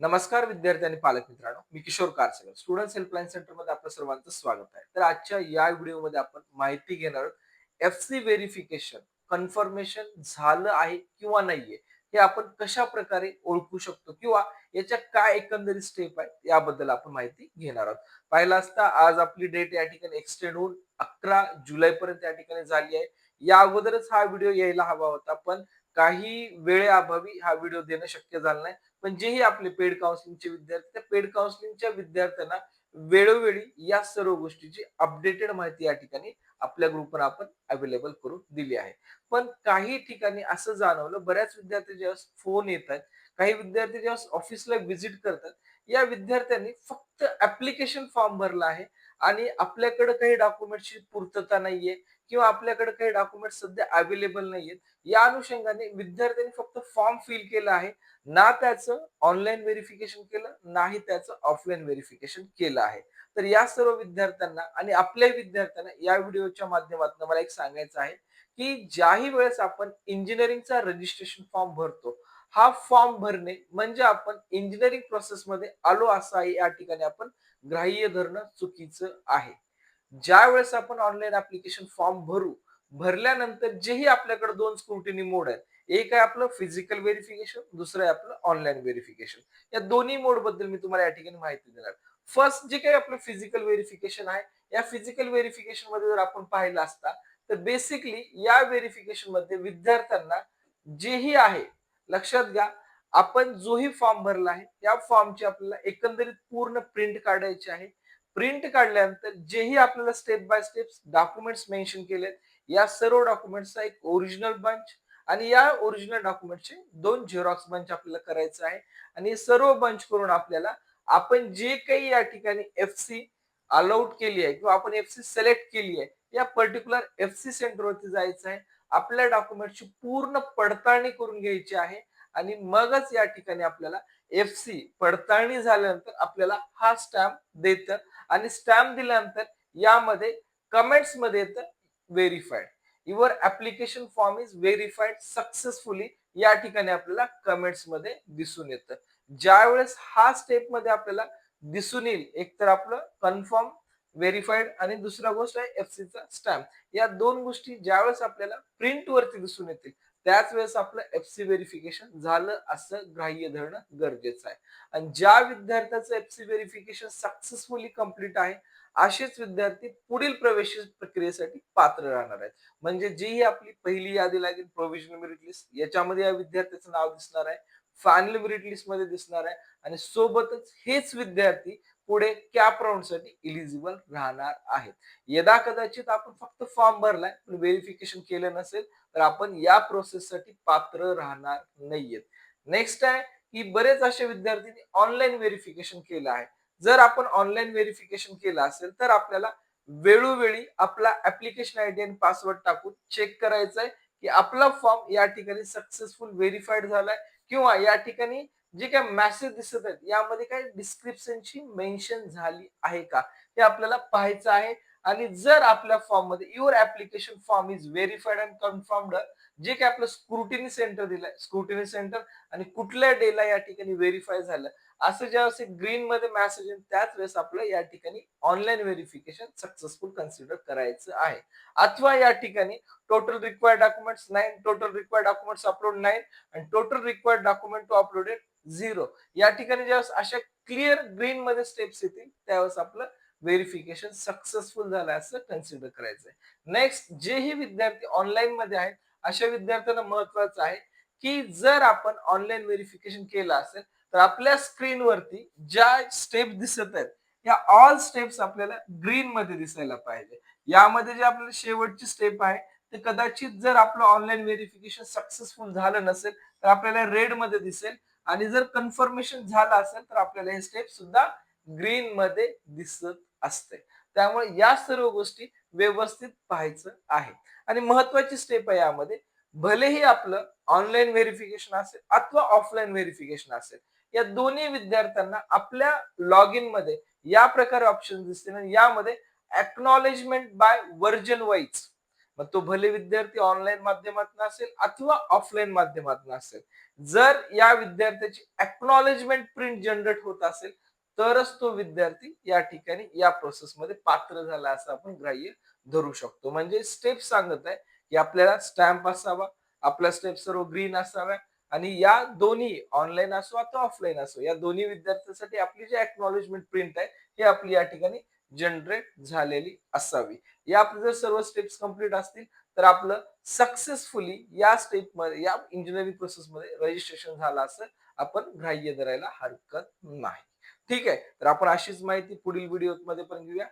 नमस्कार विद्यार्थी आणि पालक मित्रांनो मी किशोर कारसेकर स्टुडंट हेल्पलाईन सेंटरमध्ये आपलं सर्वांचं स्वागत आहे. तर आजच्या या व्हिडिओमध्ये आपण माहिती घेणार आहोत एफ सी व्हेरिफिकेशन कन्फर्मेशन झालं आहे किंवा नाहीये हे आपण कशा प्रकारे ओळखू शकतो किंवा याच्या काय एकंदरीत स्टेप आहे याबद्दल आपण माहिती घेणार आहोत. पाहिलं असता आज आपली डेट या ठिकाणी एक्सटेंड होऊन अकरा जुलै पर्यंत या ठिकाणी झाली आहे. या अगोदरच हा व्हिडिओ यायला हवा होता पण काही वेळेअभावी हा व्हिडिओ देणं शक्य झालं नाही. पण जेही आपले पेड काउन्सिलिंगचे विद्यार्थी त्या पेड काउन्सिलिंगच्या विद्यार्थ्यांना वेळोवेळी या सर्व गोष्टीची अपडेटेड माहिती या ठिकाणी आपल्या ग्रुपवर आपण अवेलेबल करून दिली आहे. पण काही ठिकाणी असं जाणवलं बऱ्याच विद्यार्थी जेव्हा फोन येत आहेत काही विद्यार्थी जेव्हा ऑफिसला व्हिजिट करतात या विद्यार्थ्यांनी फक्त ऍप्लिकेशन फॉर्म भरला आहे. आणि आपल्याकडे काही डॉक्युमेंटची पूर्तता नाहीये किंवा आपल्याकडे काही डॉक्युमेंट सध्या अवेलेबल नाहीयेत या अनुषंगाने विद्यार्थ्यांनी फक्त फॉर्म फिल केला आहे. ना त्याचं ऑनलाईन व्हेरिफिकेशन केलं नाही त्याचं ऑफलाईन व्हेरिफिकेशन केलं आहे. तर या सर्व विद्यार्थ्यांना आणि आपल्या विद्यार्थ्यांना या व्हिडिओच्या माध्यमातून मला एक सांगायचं आहे की ज्याही वेळेस आपण इंजिनिअरिंगचा रजिस्ट्रेशन फॉर्म भरतो हा फॉर्म भरणे म्हणजे आपण इंजिनिअरिंग प्रोसेसमध्ये आलो असं आहे या ठिकाणी आपण ग्राह्य धरणं चुकीचं आहे. ज्या वेळेस आपण ऑनलाईन ऍप्लिकेशन फॉर्म भरू भरल्यानंतर जेही आपल्याकडे दोन स्क्रुटिनी मोड आहेत एक आहे आपलं फिजिकल व्हेरिफिकेशन दुसरं आहे आपलं ऑनलाईन व्हेरिफिकेशन या दोन्ही मोडबद्दल मी तुम्हाला या ठिकाणी माहिती देणार. फर्स्ट जे काही आपलं फिजिकल व्हेरिफिकेशन आहे या फिजिकल व्हेरिफिकेशनमध्ये जर आपण पाहिलं असता तर बेसिकली या व्हेरिफिकेशनमध्ये विद्यार्थ्यांना जेही आहे लक्षात घ्या. आपण जोही फॉर्म भरला आहे त्या फॉर्मची आपल्याला एकंदरीत पूर्ण प्रिंट काढायची आहे. प्रिंट काढल्यानंतर जेही आपल्याला step by step documents mention केलेत या सर्व डॉक्युमेंट्सचा एक ओरिजिनल बंच आणि या ओरिजिनल डॉक्युमेंटचे दोन झेरॉक्स बंच आपल्याला करायचं आहे. आणि सर्व बंच करून आपल्याला आपण जे काही या ठिकाणी एफ सी अलाउड केली आहे किंवा आपण एफ सी सिलेक्ट केली आहे या पर्टिक्युलर एफ सी सेंटरवरती जायचं आहे. आपल्या डॉक्युमेंटची पूर्ण पडताळणी करून घ्यायची आहे आणि मगच या ठिकाणी आपल्याला एफ सी पडताळणी झाल्यानंतर आपल्याला हा स्टॅम्प देतं आणि स्टॅम्प दिल्यानंतर यामध्ये कमेंट्समध्ये येतं verified your application form is verified successfully या ठिकाणी आपल्याला कमेंट्समध्ये दिसून येतं. ज्या वेळेस हा स्टेपमध्ये आपल्याला दिसून येईल एक तर आपलं कन्फर्म व्हेरीफाईड आणि दुसरा गोष्ट आहे एफ चा स्टॅम्प या दोन गोष्टी ज्यावेळेस आपल्याला प्रिंट वरती दिसून येतील त्याच वेळेस आपलं एफ सी व्हेरिफिकेशन झालं असं ग्राह्य धरणं गरजेचं आहे. आणि ज्या विद्यार्थ्याचं F C verification successfully complete आहे असेच विद्यार्थी पुढील प्रवेश प्रक्रियेसाठी पात्र राहणार आहेत. म्हणजे जी आपली पहिली यादी लागेल प्रोव्हिजनल मेरिट लिस्ट याच्यामध्ये या विद्यार्थ्याचं नाव दिसणार आहे. फायनल मेरिट लिस्टमध्ये दिसणार आहे. आणि सोबतच हेच विद्यार्थी पुढे कॅप राऊंडसाठी इलिजिबल राहणार आहेत. यदा कदाचित आपण फक्त फॉर्म भरलाय पण व्हेरिफिकेशन केलं नसेल तर आपण या प्रोसेस साठी पात्र राहणार नाहीयेत. नेक्स्ट आहे की बरेच असे विद्यार्थ्यांनी ऑनलाईन व्हेरिफिकेशन केलं आहे. जर आपण ऑनलाईन व्हेरिफिकेशन केलं असेल तर आपल्याला वेळोवेळी आपला ऍप्लिकेशन आयडी आणि पासवर्ड टाकून चेक करायचा आहे की आपला फॉर्म या ठिकाणी सक्सेसफुल व्हेरीफाईड झालाय किंवा या ठिकाणी जे काही मॅसेज दिसत आहेत यामध्ये काही डिस्क्रिप्शनची मेन्शन झाली आहे का? हे आपल्याला पाहायचं आहे. आणि जर आपल्या फॉर्ममध्ये your application form is verified and confirmed जे काही आपलं स्क्रुटिनी सेंटर दिलंय स्क्रुटिनी सेंटर आणि कुठल्या डेला या ठिकाणी व्हेरीफाय झालं असं ज्यावेळेस ग्रीन मध्ये मेसेज येईल त्याच वेळेस आपलं या ठिकाणी ऑनलाईन व्हेरिफिकेशन सक्सेसफुल कन्सिडर करायचं आहे. अथवा या ठिकाणी total required documents nine total required documents upload nine आणि total required document to uploaded zero या ठिकाणी ज्यावेळेस अशा क्लिअर ग्रीन मध्ये स्टेप्स येतील त्यावेळेस आपलं व्हेरिफिकेशन सक्सेसफुल झालं असं कन्सिडर करायचंय. नेक्स्ट जेही विद्यार्थी ऑनलाईन मध्ये आहेत अशा विद्यार्थ्यांना महत्वाचं आहे की जर आपण ऑनलाईन व्हेरिफिकेशन केलं असेल तर आपल्या स्क्रीनवरती ज्या स्टेप दिसत आहेत या ऑल स्टेप्स आपल्याला ग्रीन मध्ये दिसायला पाहिजे. यामध्ये जे आपल्याला शेवटची स्टेप आहे ते कदाचित जर आपलं ऑनलाईन व्हेरिफिकेशन सक्सेसफुल झालं नसेल तर आपल्याला रेडमध्ये दिसेल. आणि जर कन्फर्मेशन झालं असेल तर आपल्याला हे स्टेप सुद्धा ग्रीन मध्ये दिसत असते. त्यामुळे या सर्व गोष्टी व्यवस्थित पाहायचं आहे. आणि महत्वाची स्टेप आहे यामध्ये भलेही आपलं ऑनलाईन व्हेरिफिकेशन असेल अथवा ऑफलाईन व्हेरिफिकेशन असेल या दोन्ही विद्यार्थ्यांना आपल्या लॉग इनमध्ये या प्रकारे ऑप्शन दिसते आणि यामध्ये एक्नॉलेजमेंट बाय वर्जन वाईज मग तो भले विद्यार्थी ऑनलाईन माध्यमातून असेल अथवा ऑफलाईन माध्यमातून असेल जर या विद्यार्थ्याची एक्नॉलेजमेंट प्रिंट जनरेट होत असेल तरच तो विद्यार्थी या ठिकाणी या प्रोसेसमध्ये पात्र झाला असं आपण ग्राह्य धरू शकतो. म्हणजे स्टेप सांगत आहे की आपल्याला स्टॅम्प असावा आपला स्टेप सर्व ग्रीन असाव्या आणि या दोन्ही ऑनलाईन असो अथवा ऑफलाईन असो या दोन्ही विद्यार्थ्यांसाठी आपली जी एक्नॉलेजमेंट प्रिंट आहे ही आपली या ठिकाणी जनरेट झालेली असावी. या आपले जर सर्व स्टेप्स कंप्लीट असतील तर आपलं सक्सेसफुली या स्टेपमध्ये या इंजिनिअरिंग प्रोसेस मध्ये रजिस्ट्रेशन झालं असं आपण ग्राह्य धरायला हरकत नाही. ठीक आहे. तर आपण अशीच माहिती पुढील व्हिडिओमध्ये पण घेऊया.